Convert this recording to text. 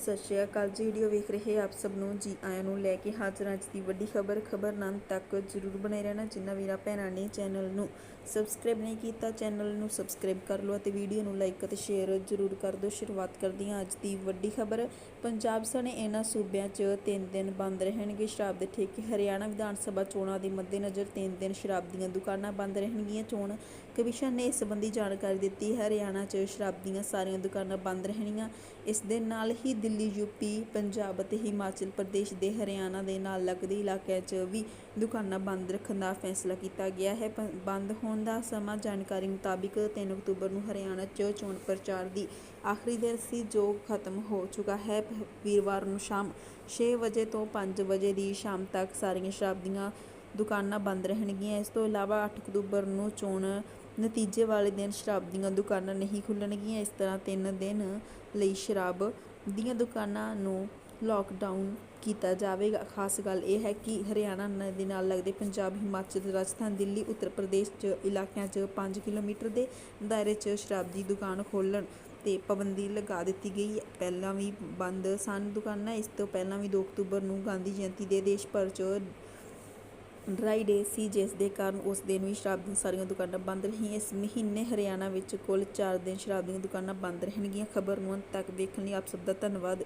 ਸਤਿ ਸ਼੍ਰੀ ਅਕਾਲ ਜੀ ਵੀਡੀਓ ਵੇਖ ਰਹੇ ਆਪ ਸਭ ਨੂੰ। ਜੀ ਆਇਆਂ ਨੂੰ ਲੈ ਕੇ ਹਾਜ਼ਰ ਅੱਜ ਦੀ ਵੱਡੀ ਖਬਰ। ਖਬਰ ਨਾਲ ਤੱਕ ਜਰੂਰ ਬਣੇ ਰਹਿਣਾ ਜਿਨ੍ਹਾਂ ਵੀਰਾਂ ਭੈਣਾਂ ਨੇ ਚੈਨਲ ਨੂੰ ਸਬਸਕ੍ਰਾਈਬ ਨਹੀਂ ਕੀਤਾ, ਚੈਨਲ ਨੂੰ ਸਬਸਕ੍ਰਾਈਬ ਕਰ ਲਓ ਅਤੇ ਵੀਡੀਓ ਨੂੰ ਲਾਈਕ ਅਤੇ ਸ਼ੇਅਰ ਜਰੂਰ ਕਰ ਦਿਓ। ਸ਼ੁਰੂਆਤ ਕਰਦੀ ਹਾਂ ਅੱਜ ਦੀ ਵੱਡੀ ਖਬਰ। ਪੰਜਾਬ ਸਣੇ ਇਹਨਾਂ ਸੂਬਿਆਂ 'ਚ ਤਿੰਨ ਦਿਨ ਬੰਦ ਰਹਿਣਗੇ ਸ਼ਰਾਬ ਦੇ ਠੇਕੇ। ਹਰਿਆਣਾ ਵਿਧਾਨ ਸਭਾ ਚੋਣਾਂ ਦੇ ਮੱਦੇਨਜ਼ਰ ਤਿੰਨ ਦਿਨ ਸ਼ਰਾਬ ਦੀਆਂ ਦੁਕਾਨਾਂ ਬੰਦ ਰਹਿਣਗੀਆਂ। ਚੋਣ ਕਮਿਸ਼ਨ ਨੇ ਇਸ ਸੰਬੰਧੀ ਜਾਣਕਾਰੀ ਦਿੱਤੀ। ਹਰਿਆਣਾ 'ਚ ਸ਼ਰਾਬ ਦੀਆਂ ਸਾਰੀਆਂ ਦੁਕਾਨਾਂ ਬੰਦ ਰਹਿਣਗੀਆਂ ਇਸ ਦੇ ਨਾਲ ਹੀ ਦਿੱਲੀ ਯੂਪੀ ਪੰਜਾਬ ਅਤੇ ਹਿਮਾਚਲ ਪ੍ਰਦੇਸ਼ ਦੇ ਹਰਿਆਣਾ ਦੇ ਨਾਲ ਲੱਗਦੇ ਇਲਾਕਿਆਂ 'ਚ ਵੀ ਦੁਕਾਨਾਂ ਬੰਦ ਰੱਖਣ ਦਾ ਫੈਸਲਾ ਕੀਤਾ ਗਿਆ ਹੈ। ਪ- ਬੰਦ ਹੋਣ ਦਾ ਸਮਾਂ ਜਾਣਕਾਰੀ ਮੁਤਾਬਿਕ 3 ਅਕਤੂਬਰ ਨੂੰ ਹਰਿਆਣਾ 'ਚ ਚੋਣ ਪ੍ਰਚਾਰ ਦੀ ਆਖਰੀ ਦਿਨ ਸੀ, ਜੋ ਖਤਮ ਹੋ ਚੁੱਕਾ ਹੈ। ਵੀਰਵਾਰ ਨੂੰ ਸ਼ਾਮ 6 ਵਜੇ ਤੋਂ 5 ਵਜੇ ਦੀ ਸ਼ਾਮ ਤੱਕ ਸਾਰੀਆਂ ਸ਼ਰਾਬ ਦੀਆਂ ਦੁਕਾਨਾਂ ਬੰਦ ਰਹਿਣਗੀਆਂ। ਇਸ ਤੋਂ ਇਲਾਵਾ 8 ਅਕਤੂਬਰ ਨੂੰ ਚੋਣ ਨਤੀਜੇ ਵਾਲੇ ਦਿਨ ਸ਼ਰਾਬ ਦੀਆਂ ਦੁਕਾਨਾਂ ਨਹੀਂ ਖੁੱਲਣਗੀਆਂ। ਇਸ ਤਰ੍ਹਾਂ ਤਿੰਨ ਦਿਨ ਲਈ ਸ਼ਰਾਬ ਦੀਆਂ ਦੁਕਾਨਾਂ ਨੂੰ ਲੋਕਡਾਊਨ ਕੀਤਾ ਜਾਵੇਗਾ। ਖਾਸ ਗੱਲ ਇਹ ਹੈ ਕਿ ਹਰਿਆਣਾ ਦੇ ਨਾਲ ਲੱਗਦੇ ਪੰਜਾਬ, ਹਿਮਾਚਲ, ਰਾਜਸਥਾਨ, ਦਿੱਲੀ, ਉੱਤਰ ਪ੍ਰਦੇਸ਼ ਚ ਇਲਾਕਿਆਂ 'ਚ 5 ਕਿਲੋਮੀਟਰ ਦੇ ਦਾਇਰੇ 'ਚ ਸ਼ਰਾਬ ਦੀ ਦੁਕਾਨ ਖੋਲ੍ਹਣ ਤੇ ਪਾਬੰਦੀ ਲਗਾ ਦਿੱਤੀ ਗਈ ਹੈ। ਪਹਿਲਾਂ ਵੀ ਬੰਦ ਸਨ ਦੁਕਾਨਾਂ। ਇਸ ਤੋਂ ਪਹਿਲਾਂ ਵੀ 2 ਅਕਤੂਬਰ ਨੂੰ ਗਾਂਧੀ ਜਯੰਤੀ ਦੇ ਦੇਸ਼ ਭਰ 'ਚ ਡਰਾਈ ਡੇ ਸੀ, ਜਿਸ ਦੇ ਕਾਰਨ ਉਸ ਦਿਨ ਵੀ ਸ਼ਰਾਬ ਦੀਆਂ ਸਾਰੀਆਂ ਦੁਕਾਨਾਂ ਬੰਦ ਰਹੀਆਂ। ਇਸ ਮਹੀਨੇ ਹਰਿਆਣਾ ਵਿੱਚ ਕੁੱਲ 4 ਦਿਨ ਸ਼ਰਾਬ ਦੀਆਂ ਦੁਕਾਨਾਂ ਬੰਦ ਰਹਿਣਗੀਆਂ। ਖਬਰ ਨੂੰ ਅੰਤ ਤੱਕ ਵੇਖਣ ਲਈ ਆਪ ਸਭ ਦਾ ਧੰਨਵਾਦ।